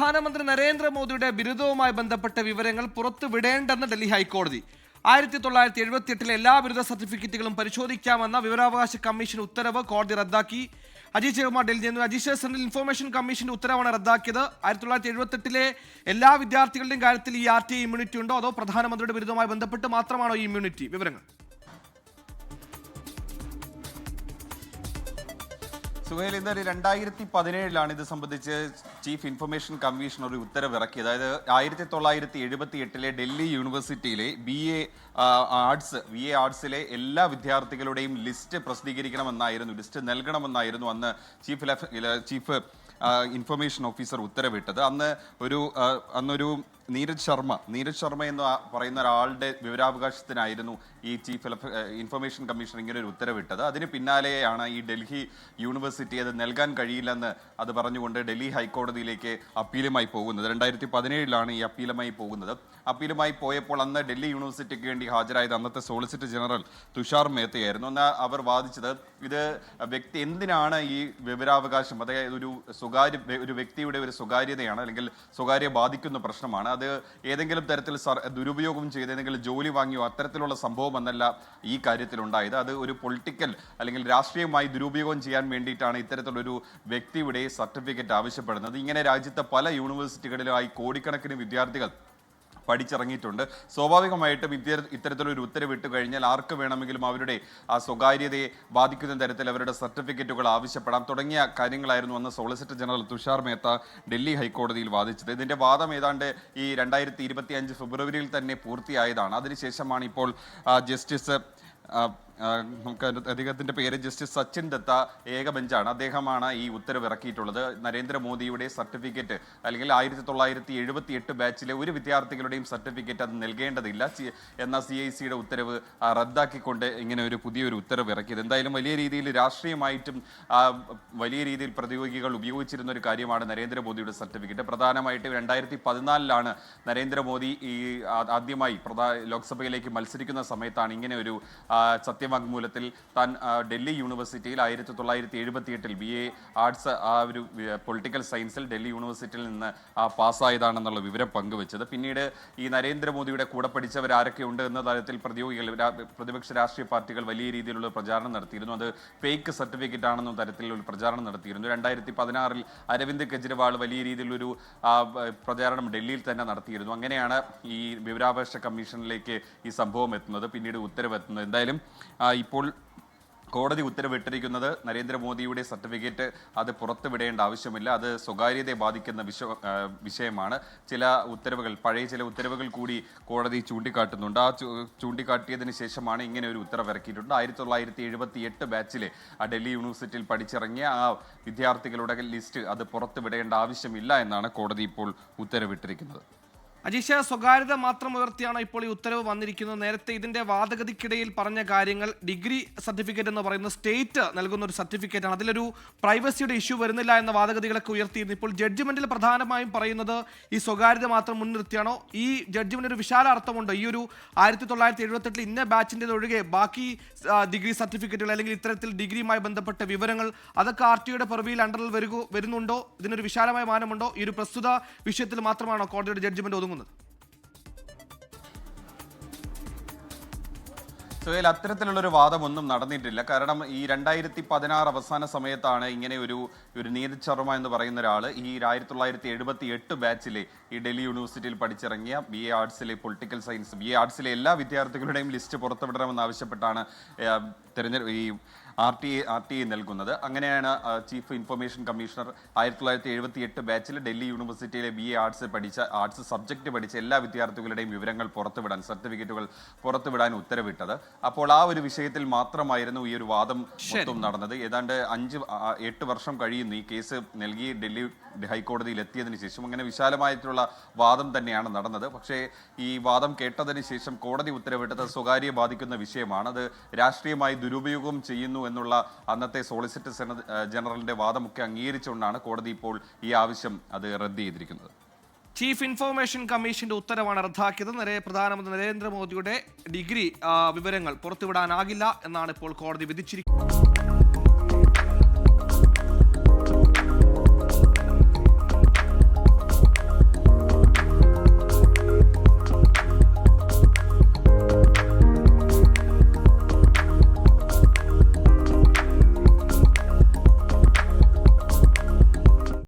പ്രധാനമന്ത്രി നരേന്ദ്രമോദിയുടെ ബിരുദവുമായി ബന്ധപ്പെട്ട വിവരങ്ങൾ പുറത്തുവിടേണ്ടെന്ന് ഡൽഹി ഹൈക്കോടതി. ആയിരത്തി തൊള്ളായിരത്തി എഴുപത്തി എട്ടിലെ എല്ലാ ബിരുദ സർട്ടിഫിക്കറ്റുകളും പരിശോധിക്കാമെന്ന വിവരാവകാശ കമ്മീഷൻ ഉത്തരവ് കോടതി റദ്ദാക്കി. അജിത് ജയകുമാർ ഡൽഹി നിന്ന് അജീഷ് സെൻട്രൽ ഇൻഫർമേഷൻ കമ്മീഷന്റെ ഉത്തരവാണ് റദ്ദാക്കിയത്. ആയിരത്തി തൊള്ളായിരത്തി എഴുപത്തി എട്ടിലെ എല്ലാ വിദ്യാർത്ഥികളുടെയും കാര്യത്തിൽ ഈ ആർ ടി ഇമ്മ്യൂണിറ്റി ഉണ്ടോ? അതോ പ്രധാനമന്ത്രിയുടെ ബിരുദവുമായി ബന്ധപ്പെട്ട് മാത്രമാണോ ഈ ഇമ്മ്യൂണിറ്റി? വിവരങ്ങൾ. ഇന്ന് രണ്ടായിരത്തി പതിനേഴിലാണ് ഇത് സംബന്ധിച്ച് ചീഫ് ഇൻഫർമേഷൻ കമ്മീഷൻ ഒരു ഉത്തരവ് ഇറക്കി അതായത് ആയിരത്തി തൊള്ളായിരത്തി എഴുപത്തി എട്ടിലെ ഡൽഹി യൂണിവേഴ്സിറ്റിയിലെ B A arts B A ആർട്സിലെ എല്ലാ വിദ്യാർത്ഥികളുടെയും ലിസ്റ്റ് പ്രസിദ്ധീകരിക്കണമെന്നായിരുന്നു ലിസ്റ്റ് നൽകണമെന്നായിരുന്നു അന്ന് ചീഫ് ചീഫ് ഇൻഫർമേഷൻ ഓഫീസർ ഉത്തരവിട്ടത്. അന്ന് ഒരു അന്നൊരു നീരജ് ശർമ്മ നീരജ് ശർമ്മ എന്ന് പറയുന്ന ഒരാളുടെ വിവരാവകാശത്തിനായിരുന്നു ഈ ചീഫ് ഇൻഫർമേഷൻ കമ്മീഷൻ ഇങ്ങനെ ഒരു ഉത്തരവിട്ടത്. അതിന് പിന്നാലെയാണ് ഈ ഡൽഹി യൂണിവേഴ്സിറ്റി അത് നൽകാൻ കഴിയില്ലെന്ന് അത് പറഞ്ഞുകൊണ്ട് ഡൽഹി ഹൈക്കോടതിയിലേക്ക് അപ്പീലുമായി പോകുന്നത്. രണ്ടായിരത്തി പതിനേഴിലാണ് ഈ അപ്പീലുമായി പോകുന്നത്. അപ്പീലുമായി പോയപ്പോൾ അന്ന് ഡൽഹി യൂണിവേഴ്സിറ്റിക്ക് വേണ്ടി ഹാജരായത് അന്നത്തെ സോളിസിറ്റർ ജനറൽ തുഷാർ മേത്തയായിരുന്നു. അന്ന് അവർ വാദിച്ചത് ഇത് വ്യക്തി എന്തിനാണ് ഈ വിവരാവകാശം അതായത് ഒരു സ്വകാര്യ ഒരു വ്യക്തിയുടെ ഒരു സ്വകാര്യതയാണ് അല്ലെങ്കിൽ സ്വകാര്യ ബാധിക്കുന്ന പ്രശ്നമാണ്. അത് ഏതെങ്കിലും തരത്തിൽ ദുരുപയോഗം ചെയ്ത് ഏതെങ്കിലും ജോലി വാങ്ങിയോ അത്തരത്തിലുള്ള സംഭവം എന്നല്ല ഈ കാര്യത്തിൽ ഉണ്ടായത് അത് ഒരു പൊളിറ്റിക്കൽ അല്ലെങ്കിൽ രാഷ്ട്രീയമായി ദുരുപയോഗം ചെയ്യാൻ വേണ്ടിയിട്ടാണ് ഇത്തരത്തിലൊരു വ്യക്തിയുടെ സർട്ടിഫിക്കറ്റ് ആവശ്യപ്പെടുന്നത്. ഇങ്ങനെ രാജ്യത്തെ പല യൂണിവേഴ്സിറ്റികളിലായി കോടിക്കണക്കിന് വിദ്യാർത്ഥികൾ പഠിച്ചിറങ്ങിയിട്ടുണ്ട്. സ്വാഭാവികമായിട്ടും ഇത്തര ഇത്തരത്തിലൊരു ഉത്തരവിട്ട് കഴിഞ്ഞാൽ ആർക്ക് വേണമെങ്കിലും അവരുടെ ആ സ്വകാര്യതയെ ബാധിക്കുന്ന തരത്തിൽ അവരുടെ സർട്ടിഫിക്കറ്റുകൾ ആവശ്യപ്പെടാം. തുടങ്ങിയ കാര്യങ്ങളായിരുന്നു അന്ന് സോളിസിറ്റർ ജനറൽ തുഷാർ മേത്ത ഡൽഹി ഹൈക്കോടതിയിൽ വാദിച്ചത്. ഇതിന്റെ വാദം ഏതാണ്ട് ഈ രണ്ടായിരത്തി ഇരുപത്തി അഞ്ച് ഫെബ്രുവരിയിൽ തന്നെ പൂർത്തിയായതാണ്. അതിനുശേഷമാണ് ഇപ്പോൾ ജസ്റ്റിസ് നമുക്ക് അദ്ദേഹത്തിന്റെ പേര് ജസ്റ്റിസ് സച്ചിൻ ദത്ത ഏക ബെഞ്ചാണ്. അദ്ദേഹമാണ് ഈ ഉത്തരവ് ഇറക്കിയിട്ടുള്ളത്. നരേന്ദ്രമോദിയുടെ സർട്ടിഫിക്കറ്റ് അല്ലെങ്കിൽ ആയിരത്തി തൊള്ളായിരത്തി എഴുപത്തി എട്ട് ബാച്ചിലെ ഒരു വിദ്യാർത്ഥികളുടെയും സർട്ടിഫിക്കറ്റ് അത് നൽകേണ്ടതില്ല. എന്ന സി ഐ സിയുടെ ഉത്തരവ് റദ്ദാക്കിക്കൊണ്ട് ഇങ്ങനെ ഒരു പുതിയൊരു ഉത്തരവ് ഇറക്കിയത്. എന്തായാലും വലിയ രീതിയിൽ രാഷ്ട്രീയമായിട്ടും വലിയ രീതിയിൽ പ്രതിയോഗികൾ ഉപയോഗിച്ചിരുന്ന ഒരു കാര്യമാണ് നരേന്ദ്രമോദിയുടെ സർട്ടിഫിക്കറ്റ്. പ്രധാനമായിട്ടും രണ്ടായിരത്തി പതിനാലിലാണ് നരേന്ദ്രമോദി ഈ ആദ്യമായി പ്രധാ ലോക്സഭയിലേക്ക് മത്സരിക്കുന്ന സമയത്താണ് ഇങ്ങനെ ഒരു ആ, സത്യവാങ്മൂലത്തിൽ താൻ ഡൽഹി യൂണിവേഴ്സിറ്റിയിൽ ആയിരത്തി തൊള്ളായിരത്തി എഴുപത്തി എട്ടിൽ ബി എ ആർട്സ് ആ ഒരു പൊളിറ്റിക്കൽ സയൻസിൽ ഡൽഹി യൂണിവേഴ്സിറ്റിയിൽ നിന്ന് പാസ്സായതാണെന്നുള്ള വിവരം പങ്കുവച്ചത്. പിന്നീട് ഈ നരേന്ദ്രമോദിയുടെ കൂടെ പഠിച്ചവർ ആരൊക്കെയുണ്ട് എന്ന തരത്തിൽ പ്രതിയോഗികൾ പ്രതിപക്ഷ രാഷ്ട്രീയ പാർട്ടികൾ വലിയ രീതിയിലുള്ള പ്രചാരണം നടത്തിയിരുന്നു. അത് ഫേക്ക് സർട്ടിഫിക്കറ്റ് ആണെന്ന തരത്തിൽ ഒരു പ്രചാരണം നടത്തിയിരുന്നു. രണ്ടായിരത്തി പതിനാറിൽ അരവിന്ദ് കെജ്രിവാൾ വലിയ രീതിയിലൊരു പ്രചാരണം ഡൽഹിയിൽ തന്നെ നടത്തിയിരുന്നു. അങ്ങനെയാണ് ഈ വിവരാവകാശ കമ്മീഷനിലേക്ക് ഈ സംഭവം എത്തുന്നത് പിന്നീട് ഉത്തരവ് എത്തുന്നത്. എന്തായാലും ഇപ്പോൾ കോടതി ഉത്തരവിട്ടിരിക്കുന്നത് നരേന്ദ്രമോദിയുടെ സർട്ടിഫിക്കറ്റ് അത് പുറത്തുവിടേണ്ട ആവശ്യമില്ല. അത് സ്വകാര്യതയെ ബാധിക്കുന്ന വിഷ വിഷയമാണ്. ചില ഉത്തരവുകൾ പഴയ ചില ഉത്തരവുകൾ കൂടി കോടതി ചൂണ്ടിക്കാട്ടുന്നുണ്ട്. ആ ചൂണ്ടിക്കാട്ടിയതിന് ശേഷമാണ് ഇങ്ങനെ ഒരു ഉത്തരവ് ഇറക്കിയിട്ടുണ്ട്. ആയിരത്തി തൊള്ളായിരത്തി എഴുപത്തി എട്ട് ബാച്ചിലെ ആ ഡൽഹി യൂണിവേഴ്സിറ്റിയിൽ പഠിച്ചിറങ്ങിയ ആ വിദ്യാർത്ഥികളുടെ ലിസ്റ്റ് അത് പുറത്തുവിടേണ്ട ആവശ്യമില്ല എന്നാണ് കോടതി ഇപ്പോൾ ഉത്തരവിട്ടിരിക്കുന്നത്. അജീഷ സ്വകാര്യത മാത്രം ഉയർത്തിയാണ് ഇപ്പോൾ ഈ ഉത്തരവ് വന്നിരിക്കുന്നത്. നേരത്തെ ഇതിന്റെ വാദഗതിക്കിടയിൽ പറഞ്ഞ കാര്യങ്ങൾ ഡിഗ്രി സർട്ടിഫിക്കറ്റ് എന്ന് പറയുന്ന സ്റ്റേറ്റ് നൽകുന്ന ഒരു സർട്ടിഫിക്കറ്റ് ആണ്. അതിലൊരു പ്രൈവസിയുടെ ഇഷ്യൂ വരുന്നില്ല എന്ന വാദഗതികളൊക്കെ ഉയർത്തിയിരുന്നു. ഇപ്പോൾ ജഡ്ജ്മെന്റിൽ പ്രധാനമായും പറയുന്നത് ഈ സ്വകാര്യത മാത്രം മുൻനിർത്തിയാണോ? ഈ ജഡ്ജ്മെന്റ് ഒരു വിശാല അർത്ഥമുണ്ട്? ഈ ഒരു ആയിരത്തി തൊള്ളായിരത്തി എഴുപത്തെട്ടിൽ ഇന്ന ബാച്ചിന്റെ ഒഴികെ ബാക്കി ഡിഗ്രി സർട്ടിഫിക്കറ്റുകൾ അല്ലെങ്കിൽ ഇത്തരത്തിൽ ഡിഗ്രിയുമായി ബന്ധപ്പെട്ട വിവരങ്ങൾ അതൊക്കെ ആർ ടിയുടെ പിറവിയിൽ അണ്ടറിൽ വരുക വരുന്നുണ്ടോ? ഇതിനൊരു വിശാലമായ മാനമുണ്ടോ? ഈ ഒരു പ്രസ്തുത വിഷയത്തിൽ മാത്രമാണോ കോടതിയുടെ ജഡ്ജ്മെന്റ് ഒതുങ്ങുന്നത്? സുഹേൽ അത്തരത്തിലുള്ള ഒരു വാദമൊന്നും നടന്നിട്ടില്ല. കാരണം ഈ രണ്ടായിരത്തി പതിനാറ് അവസാന സമയത്താണ് ഇങ്ങനെ ഒരു ഒരു നീരജ് ശർമ്മ എന്ന് പറയുന്ന ഒരാൾ ഈ ആയിരത്തി തൊള്ളായിരത്തി എഴുപത്തി എട്ട് ബാച്ചിലെ ഈ ഡൽഹി യൂണിവേഴ്സിറ്റിയിൽ പഠിച്ചിറങ്ങിയ ബി എ ആർട്സിലെ പൊളിറ്റിക്കൽ സയൻസ് ബി എ ആർട്സിലെ എല്ലാ വിദ്യാർത്ഥികളുടെയും ലിസ്റ്റ് പുറത്തുവിടണമെന്ന് ആവശ്യപ്പെട്ടാണ് തെരഞ്ഞെടുപ്പ് ഈ R T R T I നൽകുന്നത്. അങ്ങനെയാണ് ചീഫ് ഇൻഫർമേഷൻ കമ്മീഷണർ ആയിരത്തി തൊള്ളായിരത്തി എഴുപത്തി എട്ട് ബാച്ചിൽ ഡൽഹി യൂണിവേഴ്സിറ്റിയിലെ ബി എ ആർട്സ് പഠിച്ച ആർട്സ് സബ്ജക്ട് പഠിച്ച എല്ലാ വിദ്യാർത്ഥികളുടെയും വിവരങ്ങൾ പുറത്തുവിടാൻ സർട്ടിഫിക്കറ്റുകൾ പുറത്തുവിടാൻ ഉത്തരവിട്ടത്. അപ്പോൾ ആ ഒരു വിഷയത്തിൽ മാത്രമായിരുന്നു ഈ ഒരു വാദം മൊത്തം നടന്നത്. ഏതാണ്ട് അഞ്ച് എട്ട് വർഷം കഴിയുന്നു ഈ കേസ് നൽകി ഡൽഹി ഹൈക്കോടതിയിൽ എത്തിയതിനു ശേഷം. അങ്ങനെ വിശാലമായിട്ടുള്ള വാദം തന്നെയാണ് നടന്നത്. പക്ഷേ ഈ വാദം കേട്ടതിന് ശേഷം കോടതി ഉത്തരവിട്ടത് സ്വകാര്യ ബാധിക്കുന്ന വിഷയമാണ്. അത് രാഷ്ട്രീയമായി ദുരുപയോഗം ചെയ്യുന്നു എന്നുള്ള അന്നത്തെ സോളിസിറ്റർ ജനറലിന്റെ വാദമൊക്കെ അംഗീകരിച്ചുകൊണ്ടാണ് കോടതി ഇപ്പോൾ ഈ ആവശ്യം അത് റദ്ദ് ചെയ്തിരിക്കുന്നത്. ചീഫ് ഇൻഫോർമേഷൻ കമ്മീഷന്റെ ഉത്തരവാണ് റദ്ദാക്കിയത്. പ്രധാനമന്ത്രി നരേന്ദ്രമോദിയുടെ ഡിഗ്രി വിവരങ്ങൾ പുറത്തുവിടാനാകില്ല എന്നാണ് ഇപ്പോൾ കോടതി വിധിച്ചിരിക്കുന്നത്.